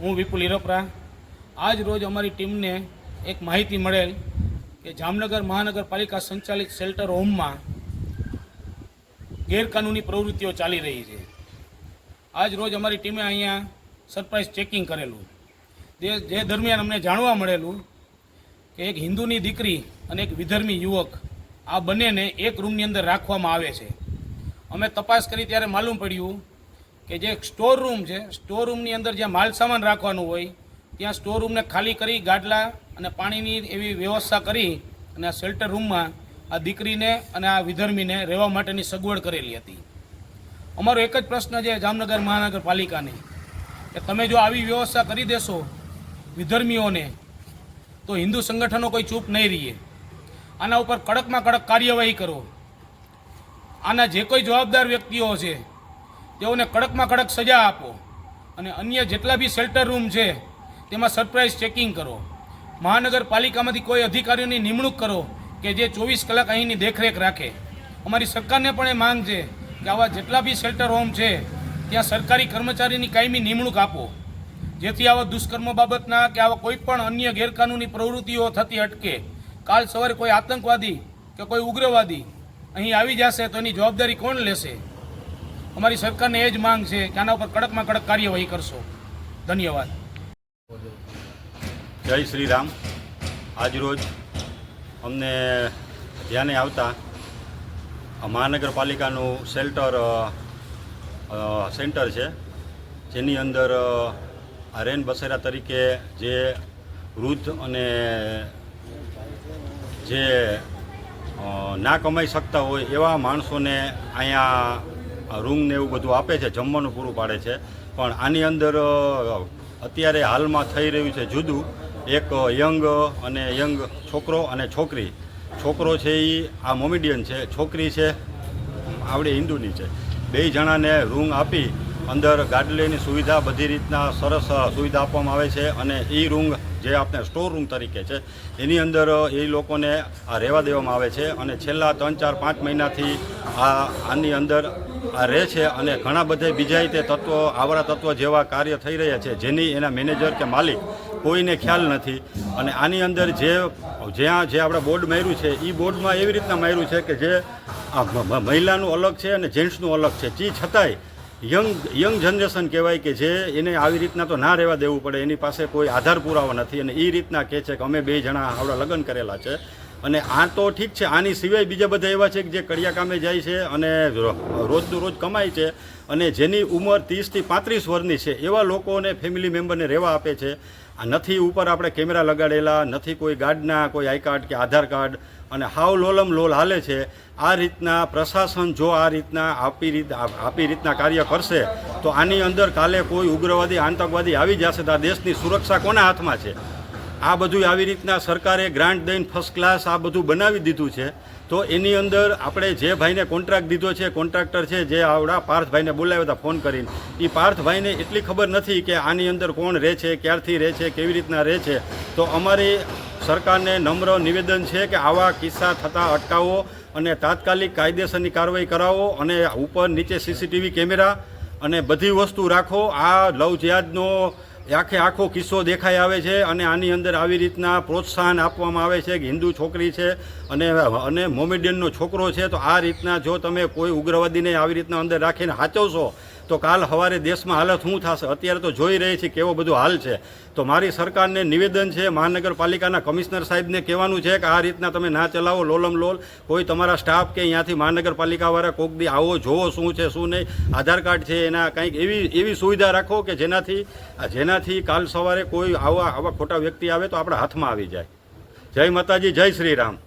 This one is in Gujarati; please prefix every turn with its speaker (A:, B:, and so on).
A: હું વિપુલ હિરોપરા. આજ રોજ અમારી ટીમને એક માહિતી મળેલ કે જામનગર મહાનગરપાલિકા સંચાલિત શેલ્ટર હોમમાં ગેરકાનૂની પ્રવૃત્તિઓ ચાલી રહી છે. આજ રોજ અમારી ટીમે અહીંયા સરપ્રાઇઝ ચેકિંગ કરેલું. જે જે દરમિયાન અમને જાણવા મળેલું કે એક હિન્દુની દીકરી અને એક વિધર્મી યુવક આ બંનેને એક રૂમની અંદર રાખવામાં આવે છે. અમે તપાસ કરી ત્યારે માલુમ પડ્યું કે જે સ્ટોર રૂમ છે સ્ટોર રૂમની અંદર જ્યાં માલ સામાન રાખવાનું હોય, ત્યાં સ્ટોર રૂમને ખાલી કરી ગાડલા અને પાણીની એવી વ્યવસ્થા કરી અને આ શેલ્ટર રૂમમાં આ દીકરીને અને આ વિધર્મીને રહેવા માટેની સગવડ કરેલી હતી. અમારો એક જ પ્રશ્ન છે જામનગર મહાનગરપાલિકાને, કે તમે જો આવી વ્યવસ્થા કરી દેશો વિધર્મીઓને, તો હિન્દુ સંગઠનો કોઈ ચૂપ નહીં રહીએ. આના ઉપર કડકમાં કડક કાર્યવાહી કરો. આના જે કોઈ જવાબદાર વ્યક્તિઓ છે તેઓને કડકમાં કડક સજા આપો. અને અન્ય જેટલા બી શેલ્ટર રૂમ છે, તેમાં સરપ્રાઇઝ ચેકિંગ કરો. મહાનગરપાલિકામાંથી કોઈ અધિકારીઓની નિમણૂક કરો કે જે ચોવીસ કલાક અહીંની દેખરેખ રાખે. અમારી સરકારને પણ એ માંગ છે કે આવા જેટલા બી શેલ્ટર હોમ છે, ત્યાં સરકારી કર્મચારીની કાયમી નિમણૂક આપો. જેથી આવા દુષ્કર્મ બાબતના કે આવા કોઈ પણ અન્ય ગેરકાનૂની પ્રવૃત્તિઓ થતી અટકે. કાલ સવારે કોઈ આતંકવાદી કે કોઈ ઉગ્રવાદી અહીં આવી જશે તો એની જવાબદારી કોણ લેશે? અમારી સરકારને એ જ માંગ છે કે આના ઉપર કડકમાં કડક કાર્યવાહી કરશો. ધન્યવાદ.
B: જય શ્રી રામ. આજરોજ અમને ધ્યાને આવતા મહાનગરપાલિકાનું શેલ્ટર સેન્ટર છે, જેની અંદર રેન બસેરા તરીકે જે વૃદ્ધ અને જે ના કમાઈ શકતા હોય એવા માણસોને અહીંયા રૂમ ને એવું બધું આપે છે, જમવાનું પૂરું પાડે છે. પણ આની અંદર અત્યારે હાલમાં થઈ રહ્યું છે જુદું. એક યંગ અને યંગ છોકરો અને છોકરી. છોકરો છે એ આ મોમિડિયન છે, છોકરી છે, આવડે હિન્દુની છે. બે જણાને રૂમ આપી, અંદર ગાડલીની સુવિધા બધી રીતના સરસ સુવિધા આપવામાં આવે છે અને એ રૂમ જે આપણે સ્ટોર રૂમ તરીકે છે, એની અંદર એ લોકોને આ રહેવા દેવામાં આવે છે અને છેલ્લા ત્રણ, ચાર, પાંચ મહિનાથી આ, આની અંદર આ રહે છે અને ઘણા બધા બીજા તે તત્વો, આવરા તત્વો જેવા કાર્ય થઈ રહ્યા છે, જેની એના મેનેજર કે માલિક કોઈને ખ્યાલ નથી. અને આની અંદર જે, જ્યાં, જે આપણે બોર્ડ માર્યું છે એ બોર્ડમાં એવી રીતના માર્યું છે કે જે આ મહિલાનું અલગ છે અને જેન્ટ્સનું અલગ છે. જી છતાંય યંગ યંગ જનરેશન કહેવાય કે જે એને આવી રીતના તો ના રહેવા દેવું પડે, એની પાસે કોઈ આધાર પુરાવો નથી અને એ રીતના કહે છે કે અમે બે જણા આવડા લગ્ન કરેલા છે. અને આ તો ઠીક છે, આની સિવાય બીજા બધા એવા છે કે જે કડિયા કામે જાય છે અને રોજનું રોજ કમાય છે અને જેની ઉંમર ત્રીસથી પાંત્રીસ વર્ષની છે, એવા લોકોને ફેમિલી મેમ્બરને રહેવા આપે છે. આ નથી ઉપર આપણે કેમેરા લગાડેલા, નથી કોઈ ગાર્ડના, કોઈ આઈ કાર્ડ કે આધાર કાર્ડ અને હાવ લોલમ લોલ હાલે છે. આ રીતના પ્રશાસન જો આ રીતના આપી રીત આપી રીતના કાર્ય કરશે, તો આની અંદર કાલે કોઈ ઉગ્રવાદી, આતંકવાદી આવી જશે તો આ દેશની સુરક્ષા કોના હાથમાં છે? આ બધું આવી રીતના સરકારે ગ્રાન્ટ દઈને ફર્સ્ટ ક્લાસ આ બધું બનાવી દીધું છે. તો એની અંદર આપણે જે ભાઈને કોન્ટ્રાક્ટ દીધો છે કોન્ટ્રાક્ટર છે, જે આવડા પાર્થભાઈને બોલાવ્યા હતા ફોન કરીને એ પાર્થભાઈને એટલી ખબર નથી કે આની અંદર કોણ રહે છે, ક્યારથી રહે છે, કેવી રીતના રહે છે. તો અમારી સરકારને નમ્ર નિવેદન છે કે આવા કિસ્સા થતા અટકાવો અને તાત્કાલિક કાયદેસરની કાર્યવાહી કરાવો અને ઉપર નીચે સીસીટીવી કેમેરા અને બધી વસ્તુ રાખો. આ લવ આખે આખો કિસ્સો દેખાઈ આવે છે અને આની અંદર આવી રીતના પ્રોત્સાહન આપવામાં આવે છે કે હિન્દુ છોકરી છે અને અને મોમેડિયનનો છોકરો છે, તો આ રીતના જો તમે કોઈ ઉગ્રવાદીને આવી રીતના અંદર રાખીને હાચવશો તો કાલ સવારે દેશમાં હાલત શું થશે? અત્યારે તો જોઈ રહી છે કેવો બધો હાલ છે. તો મારી સરકારને નિવેદન છે, મહાનગરપાલિકાના કમિશનર સાહેબને કહેવાનું છે કે આ રીતના તમે ના ચલાવો, લોલમ લોલ. કોઈ તમારા સ્ટાફ કે અહીંયાથી મહાનગરપાલિકાવાળા કોક દી આવો, જોવો શું છે, શું નહીં. આધાર કાર્ડ છે, એના કંઈક એવી એવી સુવિધા રાખો કે જેનાથી જેનાથી કાલ સવારે કોઈ આવા આવા ખોટા વ્યક્તિ આવે તો આપણા હાથમાં આવી જાય. જય માતાજી, જય શ્રી રામ.